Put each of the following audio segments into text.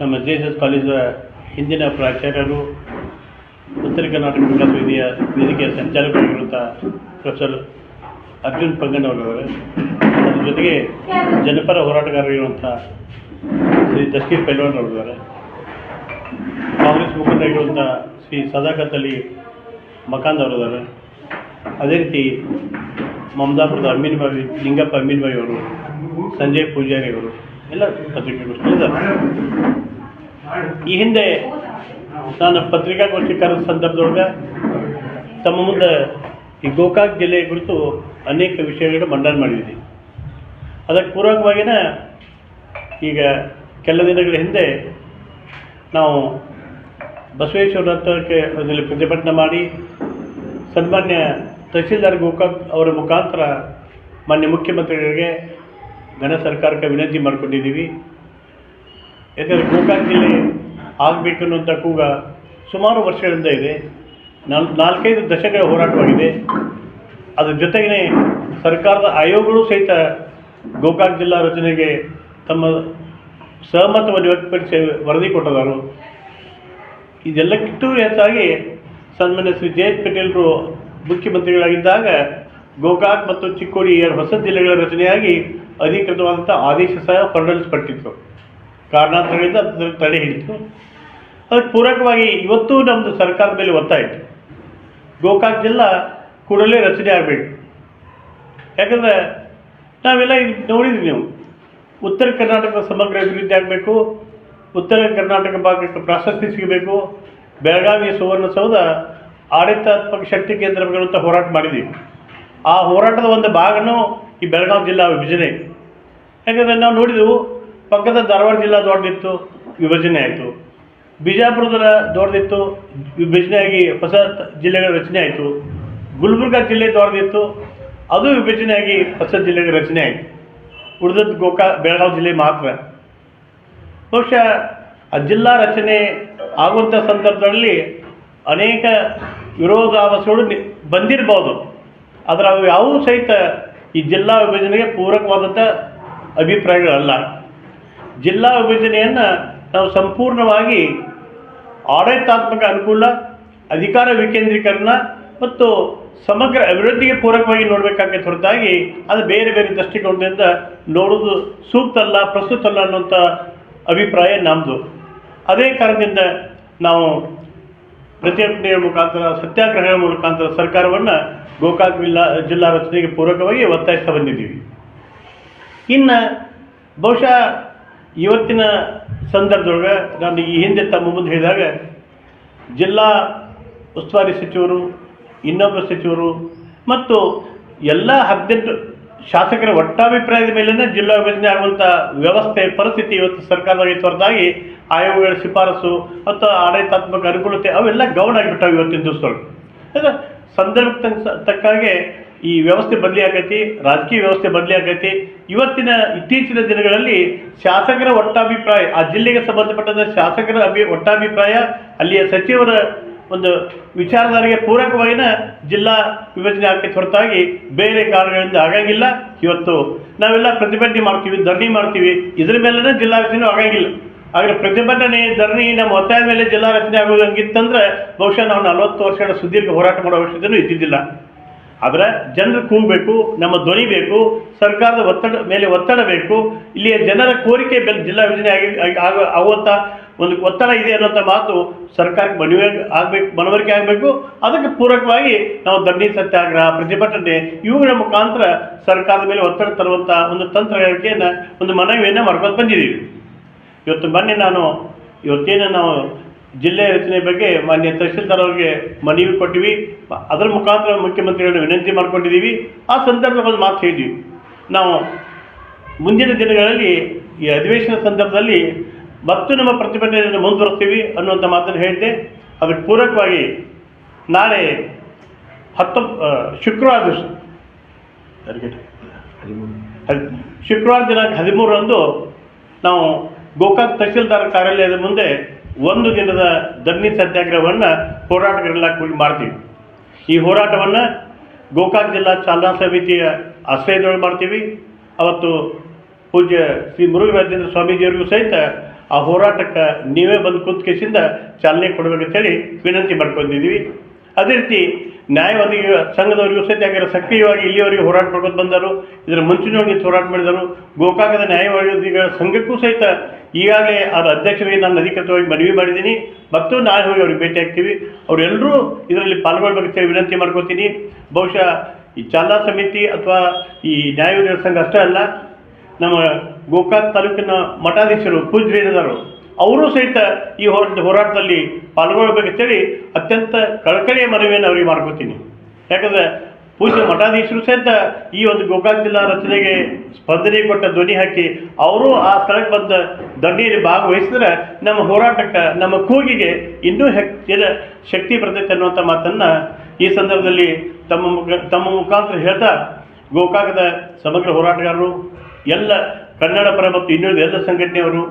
ನಮ್ಮ J S S ಕಾಲೇಜಿನ ಹಿಂದಿನ ಪ್ರಾಚಾರ್ಯರು ಉತ್ತರ ಕರ್ನಾಟಕ ವಿಕಾಸ ವೇದಿಯ ವೇದಿಕೆಯ ಸಂಚಾಲಕರಾಗಿರುವಂಥ ಪ್ರೊಫೆಸರ್ ಅರ್ಜುನ್ ಪಂಗಣ್ಣವರವರು ಅದ್ರ ಜೊತೆಗೆ ಜನಪರ ಹೋರಾಟಗಾರರಿರುವಂಥ ಶ್ರೀ ದಶೀರ್ ಪೈಲ್ವಾನ್ ಅವರಿದ್ದಾರೆ ಕಾಂಗ್ರೆಸ್ ಮುಖಂಡರಾಗಿರುವಂಥ ಶ್ರೀ ಸದಾಕತ್ ಅಲಿ ಮಕಾಂದ್ ಅವರಿದ್ದಾರೆ ಅದೇ ರೀತಿ ಮಮದಾಪುರದ ಅಮೀನ್ ಬಾಯಿ ಲಿಂಗಪ್ಪ ಅಮೀನ್ ಬಾಯಿ ಅವರು ಸಂಜಯ್ ಪೂಜಾರಿ ಅವರು ಎಲ್ಲ ಪತ್ರಿಕೆಗಳು ಇದ್ದಾರೆ ಈ ಹಿಂದೆ ನಾನು ಪತ್ರಿಕಾಗೋಷ್ಠಿ ಕರೆದ ಸಂದರ್ಭದೊಳಗೆ ತಮ್ಮ ಮುಂದೆ ಈ ಗೋಕಾಕ್ ಜಿಲ್ಲೆಯ ಕುರಿತು ಅನೇಕ ವಿಷಯಗಳನ್ನು ಮಂಡನೆ ಮಾಡಿದ್ದೀನಿ ಅದಕ್ಕೆ ಪೂರ್ವಕವಾಗಿನ ಈಗ ಕೆಲ ದಿನಗಳ ಹಿಂದೆ ನಾವು ಬಸವೇಶ್ವರ ಅದರಲ್ಲಿ ಪ್ರತಿಭಟನೆ ಮಾಡಿ ಸನ್ಮಾನ್ಯ ತಹಸೀಲ್ದಾರ್ ಗೋಕಾಕ್ ಅವರ ಮುಖಾಂತರ ಮಾನ್ಯ ಮುಖ್ಯಮಂತ್ರಿಗಳಿಗೆ ಘನ ಸರ್ಕಾರಕ್ಕೆ ವಿನಂತಿ ಮಾಡಿಕೊಂಡಿದ್ದೀವಿ. ಯಾಕಂದರೆ ಗೋಕಾಕ್ ಜಿಲ್ಲೆ ಆಗಬೇಕು ಅನ್ನುವಂಥ ಕೂಗ ಸುಮಾರು ವರ್ಷಗಳಿಂದ ಇದೆ. ನಾಲ್ಕು ನಾಲ್ಕೈದು ದಶಕಗಳ ಹೋರಾಟವಾಗಿದೆ. ಅದ್ರ ಜೊತೆಗೇ ಸರ್ಕಾರದ ಆಯೋಗಗಳು ಸಹಿತ ಗೋಕಾಕ್ ಜಿಲ್ಲಾ ರಚನೆಗೆ ತಮ್ಮ ಸಹಮತವನ್ನು ವ್ಯಕ್ತಪಡಿಸಿ ವರದಿ ಕೊಟ್ಟಿದ್ದಾರೆ ಇದೆಲ್ಲಕ್ಕಿಂತೂ ಹೆಚ್ಚಾಗಿ ಸನ್ಮಾನ್ಯ ಶ್ರೀ ಜಯಂತ್ ಪಟೇಲ್ರು ಮುಖ್ಯಮಂತ್ರಿಗಳಾಗಿದ್ದಾಗ ಗೋಕಾಕ್ ಮತ್ತು ಚಿಕ್ಕೋಡಿ ಎರಡು ಹೊಸ ಜಿಲ್ಲೆಗಳ ರಚನೆಯಾಗಿ ಅಧಿಕೃತವಾದಂಥ ಆದೇಶ ಸಹ ಹೊರಡಿಸ್ಪಟ್ಟಿತ್ತು ಕಾರಣಾಂತರಗಳಿಂದ ಅದನ್ನು ತಡೆ ಹಿಡಿತು. ಅದಕ್ಕೆ ಪೂರಕವಾಗಿ ಇವತ್ತು ನಮ್ಮದು ಸರ್ಕಾರದ ಮೇಲೆ ಒತ್ತಾಯ ಇತ್ತು. ಗೋಕಾಕ್ ಜಿಲ್ಲಾ ಕೂಡಲೇ ರಚನೆ ಆಗಬೇಕು. ಯಾಕಂದರೆ ನಾವೆಲ್ಲ ಇದು ನೋಡಿದ್ವಿ ನೀವು. ಉತ್ತರ ಕರ್ನಾಟಕದ ಸಮಗ್ರ ಅಭಿವೃದ್ಧಿ ಆಗಬೇಕು. ಉತ್ತರ ಕರ್ನಾಟಕ ಭಾಗಕ್ಕೆ ಪ್ರಾಶಸ್ತ್ಯ ಸಿಗಬೇಕು. ಬೆಳಗಾವಿಯ ಸುವರ್ಣಸೌಧ ಆಡಳಿತಾತ್ಮಕ ಶಕ್ತಿ ಕೇಂದ್ರಗಳಂತ ಹೋರಾಟ ಮಾಡಿದ್ದೀವಿ ಆ ಹೋರಾಟದ ಒಂದು ಭಾಗನೂ ಈ ಬೆಳಗಾವಿ ಜಿಲ್ಲಾ ವಿಭಜನೆ. ಯಾಕಂದರೆ ನಾವು ನೋಡಿದೆವು, ಪಕ್ಕದ ಧಾರವಾಡ ಜಿಲ್ಲಾ ದೊಡ್ಡದಿತ್ತು, ವಿಭಜನೆ ಆಯಿತು. ಬಿಜಾಪುರದ ದೊಡ್ಡದಿತ್ತು, ವಿಭಜನೆಯಾಗಿ ಹೊಸ ಜಿಲ್ಲೆಗಳ ರಚನೆ ಆಯಿತು. ಗುಲ್ಬರ್ಗ ಜಿಲ್ಲೆ ದೊಡ್ಡದಿತ್ತು, ಅದು ವಿಭಜನೆಯಾಗಿ ಹೊಸ ಜಿಲ್ಲೆಗಳ ರಚನೆ ಆಯಿತು. ಉಳಿದದ್ದು ಗೋಕಾ, ಬೆಳಗಾವಿ ಜಿಲ್ಲೆ ಮಾತ್ರ. ಬಹುಶಃ ಆ ಜಿಲ್ಲಾ ರಚನೆ ಆಗುವಂಥ ಸಂದರ್ಭದಲ್ಲಿ ಅನೇಕ ವಿರೋಧಾಭಾಸಗಳು ಬಂದಿರ್ಬೋದು. ಆದರೆ ಅವು ಯಾವುವು ಸಹಿತ ಈ ಜಿಲ್ಲಾ ವಿಭಜನೆಗೆ ಪೂರಕವಾದಂಥ ಅಭಿಪ್ರಾಯಗಳಲ್ಲ. ಜಿಲ್ಲಾ ವಿಭಜನೆಯನ್ನು ನಾವು ಸಂಪೂರ್ಣವಾಗಿ ಆಡಳಿತಾತ್ಮಕ ಅನುಕೂಲ, ಅಧಿಕಾರ ವಿಕೇಂದ್ರೀಕರಣ ಮತ್ತು ಸಮಗ್ರ ಅಭಿವೃದ್ಧಿಗೆ ಪೂರಕವಾಗಿ ನೋಡಬೇಕಾಗಿ ಹೊರತಾಗಿ ಅದು ಬೇರೆ ಬೇರೆ ದೃಷ್ಟಿಕೋನದಿಂದ ನೋಡೋದು ಸೂಕ್ತ ಅಲ್ಲ ಪ್ರಸ್ತುತ ಅಲ್ಲ ಅನ್ನುವಂಥ ಅಭಿಪ್ರಾಯ ನಮ್ಮದು ಅದೇ ಕಾರಣದಿಂದ ನಾವು ಪ್ರತಿಭಟನೆಯ ಮುಖಾಂತರ, ಸತ್ಯಾಗ್ರಹಗಳ ಮುಖಾಂತರ ಸರ್ಕಾರವನ್ನು ಗೋಕಾಕ್ ಜಿಲ್ಲಾ ಜಿಲ್ಲಾ ರಚನೆಗೆ ಪೂರಕವಾಗಿ ಒತ್ತಾಯಿಸ್ತಾ ಬಂದಿದ್ದೀವಿ. ಇನ್ನು ಬಹುಶಃ ಇವತ್ತಿನ ಸಂದರ್ಭದೊಳಗೆ ನಾನು ಈ ಹಿಂದೆ ತಮ್ಮ ಮುಂದೆ ಹೇಳಿದಾಗ ಜಿಲ್ಲಾ ಉಸ್ತುವಾರಿ ಸಚಿವರು, ಇನ್ನೊಬ್ಬ ಸಚಿವರು ಮತ್ತು ಎಲ್ಲ ಹದಿನೆಂಟು ಶಾಸಕರ ಒಟ್ಟಾಭಿಪ್ರಾಯದ ಮೇಲಿನ ಜಿಲ್ಲಾ ವಿಭಜನೆ ಆಗುವಂಥ ವ್ಯವಸ್ಥೆ, ಪರಿಸ್ಥಿತಿ ಇವತ್ತು ಸರ್ಕಾರದಾಗ ಹೊರತಾಗಿ ಆಯೋಗಗಳ ಶಿಫಾರಸು ಮತ್ತು ಆಡಳಿತಾತ್ಮಕ ಅನುಕೂಲತೆ ಅವೆಲ್ಲ ಗೌಣ ಆಗಿಬಿಟ್ಟಾವೆ ಇವತ್ತಿನ ದಿವಸಗಳು ಅಂದರೆ ಸಂದರ್ಭಕ್ಕೆ ತಕ್ಕ- ತಕ್ಕಾಗೆ ಈ ವ್ಯವಸ್ಥೆ ಬದಲಿ ಆಗೈತಿ, ರಾಜಕೀಯ ವ್ಯವಸ್ಥೆ ಬದಲಿ ಆಗೈತಿ. ಇವತ್ತಿನ ಇತ್ತೀಚಿನ ದಿನಗಳಲ್ಲಿ ಶಾಸಕರ ಒಟ್ಟಾಭಿಪ್ರಾಯ, ಆ ಜಿಲ್ಲೆಗೆ ಸಂಬಂಧಪಟ್ಟಂತ ಶಾಸಕರ ಅಭಿ, ಒಟ್ಟಾಭಿಪ್ರಾಯ, ಅಲ್ಲಿಯ ಸಚಿವರ ಒಂದು ವಿಚಾರಧಾರೆಗೆ ಪೂರಕವಾಗಿನ ಜಿಲ್ಲಾ ವಿಭಜನೆ ಆಗಕ್ಕೆ ಹೊರತಾಗಿ ಬೇರೆ ಕಾರಣಗಳಿಂದ ಆಗಂಗಿಲ್ಲ. ಇವತ್ತು ನಾವೆಲ್ಲ ಪ್ರತಿಭಟನೆ ಮಾಡ್ತೀವಿ, ಧರಣಿ ಮಾಡ್ತೀವಿ. ಇದ್ರ ಮೇಲೇ ಜಿಲ್ಲಾ ರಚನೆ ಆಗಂಗಿಲ್ಲ. ಆದರೆ ಪ್ರತಿಭಟನೆ ಧರಣಿ ನಮ್ಮ ಒತ್ತಾಯ ಮೇಲೆ ಜಿಲ್ಲಾ ರಚನೆ ಆಗೋದಂಗಿತ್ತಂದ್ರೆ ಬಹುಶಃ ನಾವು ನಲವತ್ತು ವರ್ಷಗಳ ಸುದೀರ್ಘ ಹೋರಾಟ ಮಾಡೋ ಅವಶ್ಯಕತೆಯೂ ಇದ್ದಿದ್ದಿಲ್ಲ. ಆದರೆ ಜನರು ಕೂಗಬೇಕು, ನಮ್ಮ ಧ್ವನಿ ಬೇಕು, ಸರ್ಕಾರದ ಒತ್ತಡ ಮೇಲೆ ಒತ್ತಡ ಬೇಕು, ಇಲ್ಲಿಯ ಜನರ ಕೋರಿಕೆ ಬೆಲೆ ಜಿಲ್ಲಾ ಯೋಜನೆ ಆಗಿ, ಆಗಿ- ಆಗುವಂಥ ಒಂದು ಒತ್ತಡ ಇದೆ ಅನ್ನೋಂಥ ಮಾತು ಸರ್ಕಾರಕ್ಕೆ ಮನವಿ ಆಗಬೇಕು, ಮನವರಿಕೆ ಆಗಬೇಕು. ಅದಕ್ಕೆ ಪೂರಕವಾಗಿ ನಾವು ಧರಣಿ ಸತ್ಯಾಗ್ರಹ, ಪ್ರತಿಭಟನೆ, ಇವುಗಳ ಮುಖಾಂತರ ಸರ್ಕಾರದ ಮೇಲೆ ಒತ್ತಡ ತರುವಂಥ ಒಂದು ತಂತ್ರಗಾರಿಕೆಯನ್ನು, ಒಂದು ಮನವಿಯನ್ನು ಮಾಡ್ಕೊಂಡು ಬಂದಿದ್ದೀವಿ. ಇವತ್ತು ಮೊನ್ನೆ ನಾನು, ಇವತ್ತೇನು ನಾವು ಜಿಲ್ಲೆ ರಚನೆ ಬಗ್ಗೆ ಮಾನ್ಯ ತಹಶೀಲ್ದಾರ್ ಅವರಿಗೆ ಮನವಿ ಕೊಟ್ಟಿವಿ. ಅದರ ಮುಖಾಂತರ ಮುಖ್ಯಮಂತ್ರಿಗಳನ್ನು ವಿನಂತಿ ಮಾಡಿಕೊಂಡಿದ್ದೀವಿ ಆ ಸಂದರ್ಭದಲ್ಲಿ ಮಾತು ಹೇಳಿದ್ವಿ. ನಾವು ಮುಂದಿನ ದಿನಗಳಲ್ಲಿ ಈ ಅಧಿವೇಶನ ಸಂದರ್ಭದಲ್ಲಿ ಮತ್ತು ನಮ್ಮ ಪ್ರತಿಭಟನೆಯನ್ನು ಮುಂದುವರಿಸ್ತೀವಿ ಅನ್ನುವಂಥ ಮಾತನ್ನು ಹೇಳಿದ್ದೆ. ಅದಕ್ಕೆ ಪೂರಕವಾಗಿ ನಾಳೆ ಹತ್ತು ಶುಕ್ರವಾರ ದಿವಸ. ಶುಕ್ರವಾರ ದಿನಾಂಕ ಹದಿಮೂರರಂದು ನಾವು ಗೋಕಾಕ್ ತಹಶೀಲ್ದಾರ್ ಕಾರ್ಯಾಲಯದ ಮುಂದೆ ಒಂದು ದಿನದ ಧರಣಿ ಸತ್ಯಾಗ್ರಹವನ್ನು ಹೋರಾಟಗಾರರೆಲ್ಲ ಕೂಡಿ ಮಾಡ್ತೀವಿ. ಈ ಹೋರಾಟವನ್ನು ಗೋಕಾಕ್ ಜಿಲ್ಲಾ ಚಾಲನಾ ಸಮಿತಿಯ ಆಶ್ರಯದೊಳಗೆ ಮಾಡ್ತೀವಿ. ಅವತ್ತು ಪೂಜ್ಯ ಶ್ರೀ ಮುರುಘರಾಜೇಂದ್ರ ಸ್ವಾಮೀಜಿಯವರಿಗೂ ಸಹಿತ ಆ ಹೋರಾಟಕ್ಕೆ ನೀವೇ ಬಂದು ಕೂತ್ಕೇಸಿಂದ ಚಾಲನೆ ಕೊಡ್ಬೇಕಂತೇಳಿ ವಿನಂತಿ ಮಾಡ್ಕೊಂಡಿದ್ದೀವಿ. ಅದೇ ರೀತಿ ನ್ಯಾಯವಾದಿ ಸಂಘದವರಿಗೂ ಸಹಿತ ಯಾಕಂದ್ರೆ ಸಕ್ರಿಯವಾಗಿ ಇಲ್ಲಿಯವರೆಗೆ ಹೋರಾಟ ಮಾಡ್ಕೊಂಡು ಬಂದರು. ಇದರ ಮುಂಚಿನವಾಗಿ ಹೋರಾಟ ಮಾಡಿದರು. ಗೋಕಾಕದ ನ್ಯಾಯವಾದಿಗಳ ಸಂಘಕ್ಕೂ ಸಹಿತ ಈಗಾಗಲೇ ಅವರ ಅಧ್ಯಕ್ಷರಿಗೆ ನಾನು ಅಧಿಕೃತವಾಗಿ ಮನವಿ ಮಾಡಿದ್ದೀನಿ. ಮತ್ತು ನಾಳೆ ಹೋಗಿ ಅವ್ರಿಗೆ ಭೇಟಿ ಆಗ್ತೀವಿ. ಅವರೆಲ್ಲರೂ ಇದರಲ್ಲಿ ಪಾಲ್ಗೊಳ್ಬೇಕಂತೇಳಿ ವಿನಂತಿ ಮಾಡ್ಕೋತೀನಿ. ಬಹುಶಃ ಈ ಚಾಲನಾ ಸಮಿತಿ ಅಥವಾ ಈ ನ್ಯಾಯ ಸಂಘ ಅಷ್ಟೇ ಅಲ್ಲ, ನಮ್ಮ ಗೋಕಾಕ್ ತಾಲೂಕಿನ ಮಠಾಧೀಶರು ಪೂಜ್ಯರೇನದರು ಅವರು ಸಹಿತ ಈ ಹೋರಾಟ ಹೋರಾಟದಲ್ಲಿ ಪಾಲ್ಗೊಳ್ಬೇಕಂತೇಳಿ ಅತ್ಯಂತ ಕಳಕಳಿಯ ಮನವಿಯನ್ನು ಅವರಿಗೆ ಮಾಡ್ಕೋತೀನಿ. ಯಾಕಂದ್ರೆ ಪೂಜ್ಯ ಮಠಾಧೀಶರು ಸಹಿತ ಈ ಒಂದು ಗೋಕಾಕ್ ಜಿಲ್ಲಾ ರಚನೆಗೆ ಸ್ಪಂದನೆ ಕೊಟ್ಟ ಧ್ವನಿ ಹಾಕಿ ಅವರು ಆ ಸ್ಥಳಕ್ಕೆ ಬಂದ ದಂಡಿಯಲ್ಲಿ ಭಾಗವಹಿಸಿದ್ರೆ ನಮ್ಮ ಹೋರಾಟಕ್ಕೆ, ನಮ್ಮ ಕೂಗಿಗೆ ಇನ್ನೂ ಹೆಚ್ಚಿನ ಶಕ್ತಿ ಬರ್ತೈತೆ ಅನ್ನುವಂಥ ಮಾತನ್ನ ಈ ಸಂದರ್ಭದಲ್ಲಿ ತಮ್ಮ ಮುಖ, ತಮ್ಮ ಮುಖಾಂತರ ಹೇಳ್ತಾ ಗೋಕಾಕದ ಸಮಗ್ರ ಹೋರಾಟಗಾರರು, ಎಲ್ಲ ಕನ್ನಡ ಪರ ಮತ್ತು ಇನ್ನುಳಿದ ಎಲ್ಲ ಸಂಘಟನೆಯವರು,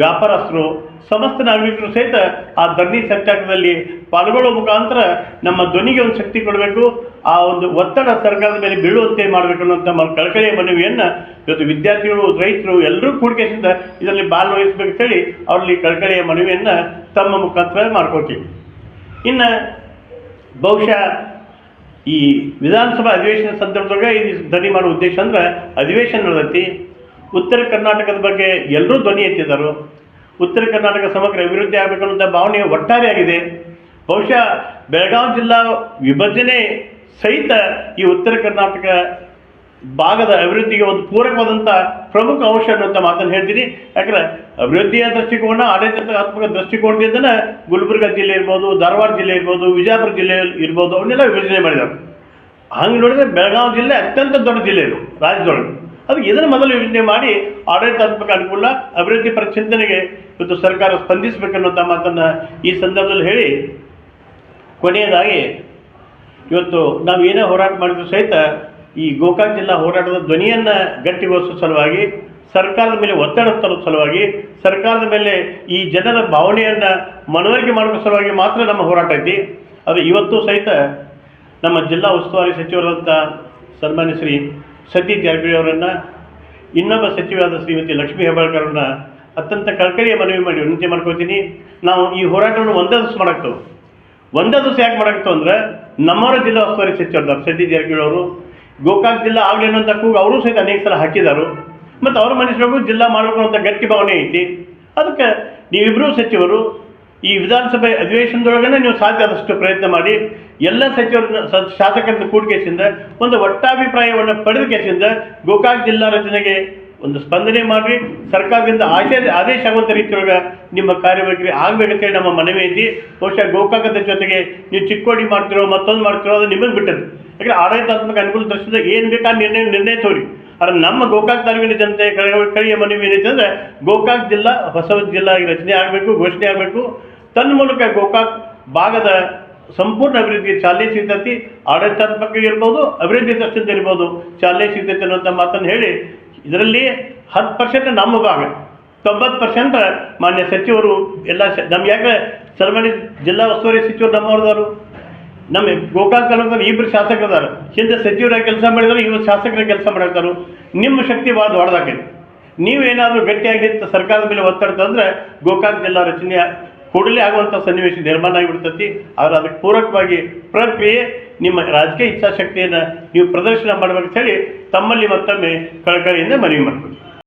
ವ್ಯಾಪಾರಸ್ಥರು, ಸಮಸ್ತ ನಾಗರಿಕರು ಸಹಿತ ಆ ಧರಣಿ ಸತ್ಯಾಗ್ರಹದಲ್ಲಿ ಪಾಲ್ಗೊಳ್ಳುವ ಮುಖಾಂತರ ನಮ್ಮ ಧ್ವನಿಗೆ ಒಂದು ಶಕ್ತಿ ಕೊಡಬೇಕು, ಆ ಒಂದು ಒತ್ತಡ ಸರ್ಕಾರದ ಮೇಲೆ ಬೀಳುವಂತೆ ಮಾಡಬೇಕು ಅನ್ನೋಂಥ ನಮ್ಮ ಕಳಕಳಿಯ ಮನವಿಯನ್ನು ಇವತ್ತು ವಿದ್ಯಾರ್ಥಿಗಳು, ರೈತರು ಎಲ್ಲರೂ ಕೂಡಿಕೆಯಿಂದ ಇದರಲ್ಲಿ ಭಾಗವಹಿಸಬೇಕು ಹೇಳಿ ಅವರಲ್ಲಿ ಕಳಕಳಿಯ ಮನವಿಯನ್ನು ತಮ್ಮ ಮುಖಾಂತರ ಮಾಡ್ಕೊಳ್ತೀವಿ. ಇನ್ನು ಬಹುಶಃ ಈ ವಿಧಾನಸಭಾ ಅಧಿವೇಶನ ಸಂದರ್ಭದಾಗ ಇದು ಧ್ವನಿ ಮಾಡುವ ಉದ್ದೇಶ ಅಂದ್ರೆ ಅಧಿವೇಶನ ನಡೆದೈತಿ. ಉತ್ತರ ಕರ್ನಾಟಕದ ಬಗ್ಗೆ ಎಲ್ಲರೂ ಧ್ವನಿ ಎತ್ತಿದರು ಉತ್ತರ ಕರ್ನಾಟಕ ಸಮಗ್ರ ಅಭಿವೃದ್ಧಿ ಆಗಬೇಕು ಅನ್ನೋ ಭಾವನೆ ಒಟ್ಟಾರೆಯಾಗಿದೆ ಬಹುಶಃ ಬೆಳಗಾವಿ ಜಿಲ್ಲಾ ವಿಭಜನೆ ಸಹಿತ ಈ ಉತ್ತರ ಕರ್ನಾಟಕ ಭಾಗದ ಅಭಿವೃದ್ಧಿಗೆ ಒಂದು ಪೂರಕವಾದಂಥ ಪ್ರಮುಖ ಅಂಶ ಅನ್ನುವಂಥ ಮಾತನ್ನು ಹೇಳ್ತೀನಿ. ಯಾಕಂದ್ರೆ ಅಭಿವೃದ್ಧಿಯ ದೃಷ್ಟಿಕೋನ, ಆಡಳಿತಾತ್ಮಕ ದೃಷ್ಟಿಕೋನದಿಂದ ಗುಲ್ಬರ್ಗ ಜಿಲ್ಲೆ ಇರ್ಬೋದು, ಧಾರವಾಡ ಜಿಲ್ಲೆ ಇರ್ಬೋದು, ವಿಜಯಪುರ ಜಿಲ್ಲೆ ಇರ್ಬೋದು, ಅವನ್ನೆಲ್ಲ ವಿಭಜನೆ ಮಾಡಿದ್ದಾರೆ. ಹಂಗೆ ನೋಡಿದ್ರೆ ಬೆಳಗಾವಿ ಜಿಲ್ಲೆ ಅತ್ಯಂತ ದೊಡ್ಡ ಜಿಲ್ಲೆ ಇದು, ರಾಜ್ಯದೊಳಗೆ. ಅದಕ್ಕೆ ಇದನ್ನು ಮೊದಲು ಯೋಜನೆ ಮಾಡಿ ಆಡಳಿತಾತ್ಮಕ ಅನುಕೂಲ ಅಭಿವೃದ್ಧಿ ಪರ ಚಿಂತನೆಗೆ ಇವತ್ತು ಸರ್ಕಾರ ಸ್ಪಂದಿಸಬೇಕನ್ನುವಂಥ ಮಾತನ್ನು ಈ ಸಂದರ್ಭದಲ್ಲಿ ಹೇಳಿ, ಕೊನೆಯದಾಗಿ ಇವತ್ತು ನಾವು ಏನೇ ಹೋರಾಟ ಮಾಡಿದ್ರು ಸಹಿತ ಈ ಗೋಕಾಕ್ ಜಿಲ್ಲಾ ಹೋರಾಟದ ಧ್ವನಿಯನ್ನು ಗಟ್ಟಿಗೊಳಿಸೋ ಸಲುವಾಗಿ, ಸರ್ಕಾರದ ಮೇಲೆ ಒತ್ತಡ ತರೋ ಸಲುವಾಗಿ, ಸರ್ಕಾರದ ಮೇಲೆ ಈ ಜನರ ಭಾವನೆಯನ್ನು ಮನವರಿಕೆ ಮಾಡುವ ಸಲುವಾಗಿ ಮಾತ್ರ ನಮ್ಮ ಹೋರಾಟ ಐತಿ. ಅದು ಇವತ್ತು ಸಹಿತ ನಮ್ಮ ಜಿಲ್ಲಾ ಉಸ್ತುವಾರಿ ಸಚಿವರಾದಂಥ ಸನ್ಮಾನ್ಯ ಶ್ರೀ ಸತೀಶ್ ಜಾರಕಿಹೊಳಿ ಇನ್ನೊಬ್ಬ ಸಚಿವರಾದ ಶ್ರೀಮತಿ ಲಕ್ಷ್ಮೀ ಹೆಬ್ಬಾಳ್ಕರ್ ಅತ್ಯಂತ ಕಳಕಳಿಯ ಮನವಿ ಮಾಡಿ ವಿನಂತಿ ಮಾಡ್ಕೋತೀನಿ ನಾವು ಈ ಹೋರಾಟವನ್ನು ಒಂದೇ ದಿವಸ ಮಾಡಾಕ್ತೇವೆ ಒಂದೇ ದಿವಸ ಯಾಕೆ ಮಾಡಾಕ್ತೇವೆ ಅಂದ್ರೆ ನಮ್ಮವರ ಜಿಲ್ಲಾ ಉಸ್ತುವಾರಿ ಸಚಿವರು ಸತೀಶ್ ಜಾರಕಿಹೊಳಿ ಅವರು, ಗೋಕಾಕ್ ಜಿಲ್ಲಾ ಆಗಲಿ ಅಂತ ಕೂಗು ಅವರು ಸಹಿತ ಅನೇಕ ಸಲ ಹಾಕಿದರು. ಮತ್ತು ಅವ್ರ ಮನುಷ್ಯರಿಗೂ ಜಿಲ್ಲಾ ಮಾಡಬೇಕು ಅಂತ ಗಟ್ಟಿ ಭಾವನೆ ಐತಿ. ಅದಕ್ಕೆ ನೀವಿಬ್ಬರೂ ಸಚಿವರು ಈ ವಿಧಾನಸಭೆ ಅಧಿವೇಶನದೊಳಗನೆ ನೀವು ಸಾಧ್ಯ ಆದಷ್ಟು ಪ್ರಯತ್ನ ಮಾಡಿ, ಎಲ್ಲ ಸಚಿವರನ್ನ ಶಾಸಕರನ್ನು ಕೂಡಿಕೆಸಿಂದ ಒಂದು ಒಟ್ಟಾಭಿಪ್ರಾಯವನ್ನು ಪಡೆದ ಕೇಸಿಂದ, ಗೋಕಾಕ್ ಜಿಲ್ಲಾ ರಚನೆಗೆ ಒಂದು ಸ್ಪಂದನೆ ಮಾಡಿ ಸರ್ಕಾರದಿಂದ ಆದೇಶ ಆದೇಶ ಆಗುವಂಥ ರೀತಿಯೊಳಗೆ ನಿಮ್ಮ ಕಾರ್ಯವೈಖರಿ ಆಗಬೇಕಂತೇಳಿ ನಮ್ಮ ಮನವಿ ಐತಿ. ಬಹುಶಃ ಗೋಕಾಕದ ಜೊತೆಗೆ ನೀವು ಚಿಕ್ಕೋಡಿ ಮಾಡ್ತಿರೋ, ಮತ್ತೊಂದು ಮಾಡ್ತಿರೋ, ಅದು ನಿಮಗೆ ಬಿಟ್ಟದ್ದು. ಯಾಕಂದ್ರೆ ಆಡಳಿತಾತ್ಮಕ ಅನುಕೂಲ ದೃಷ್ಟಿಯಿಂದ ಏನು ಬೇಕಾ ನಿರ್ಣಯ ನಿರ್ಣಯ ತೋರಿ. ಆದ್ರೆ ನಮ್ಮ ಗೋಕಾಕ್ ತಾಲೂಕಿನ ಜನತೆ, ಕಳ- ಕಳಿಯ ಮನವಿ ಏನೈತೆ ಅಂದ್ರೆ, ಗೋಕಾಕ್ ಜಿಲ್ಲಾ ಹೊಸ ಜಿಲ್ಲಾ ರಚನೆ ಆಗಬೇಕು, ಘೋಷಣೆ ಆಗಬೇಕು. ತನ್ಮೂಲಕ ಗೋಕಾಕ್ ಭಾಗದ ಸಂಪೂರ್ಣ ಅಭಿವೃದ್ಧಿಗೆ ಚಾಲನೆ ಸಿಗ್ತೈತಿ. ಆಡಳಿತಾತ್ಮಕ ಇರ್ಬೋದು, ಅಭಿವೃದ್ಧಿ ದೃಷ್ಟಿಯಿಂದ ಇರ್ಬೋದು, ಚಾಲನೆ ಸಿಗ್ತೈತಿ ಅನ್ನುವಂಥ ಮಾತನ್ನು ಹೇಳಿ, ಇದರಲ್ಲಿ ಹತ್ತು ಪರ್ಸೆಂಟ್ ನಮ್ಮ ಭಾಗ, ತೊಂಬತ್ತು ಪರ್ಸೆಂಟ್ ಮಾನ್ಯ ಸಚಿವರು ಎಲ್ಲ ನಮ್ಗೆ ಯಾಕೆ ಸನ್ಮಾನ್ಯ ಜಿಲ್ಲಾ ಉಸ್ತುವಾರಿ ಸಚಿವರು ನಮ್ಮವ್ರದವರು? ನಮ್ಮ ಗೋಕಾಕ್ ತಾಲೂಕಿನಲ್ಲಿ ಇಬ್ಬರು ಶಾಸಕರದಾರ ಹಿಂದೆ ಸಚಿವರ ಕೆಲಸ ಮಾಡಿದ್ರು, ಇವರು ಶಾಸಕರ ಕೆಲಸ ಮಾಡಿರ್ತಾರೆ ನಿಮ್ಮ ಶಕ್ತಿ ಭಾಳ ದೊಡ್ಡದಾಗಿದೆ. ನೀವೇನಾದರೂ ಗಟ್ಟಿಯಾಗಿ ಸರ್ಕಾರದ ಮೇಲೆ ಒತ್ತಡ ತಂದ್ರೆ ಗೋಕಾಕ್ ಜಿಲ್ಲಾ ರಚನೆ ಕೂಡಲೇ ಆಗುವಂಥ ಸನ್ನಿವೇಶ ನಿರ್ಮಾಣ ಆಗಿಬಿಡ್ತತಿ. ಆದ್ರೆ ಅದಕ್ಕೆ ಪೂರಕವಾಗಿ ಪ್ರಕ್ರಿಯೆ ನಿಮ್ಮ ರಾಜಕೀಯ ಇಚ್ಛಾಶಕ್ತಿಯನ್ನು ನೀವು ಪ್ರದರ್ಶನ ಮಾಡಬೇಕಂತ ಹೇಳಿ ತಮ್ಮಲ್ಲಿ ಮತ್ತೊಮ್ಮೆ ಕಳಕಳಿಯಿಂದ ಮನವಿ ಮಾಡ್ಬೋದು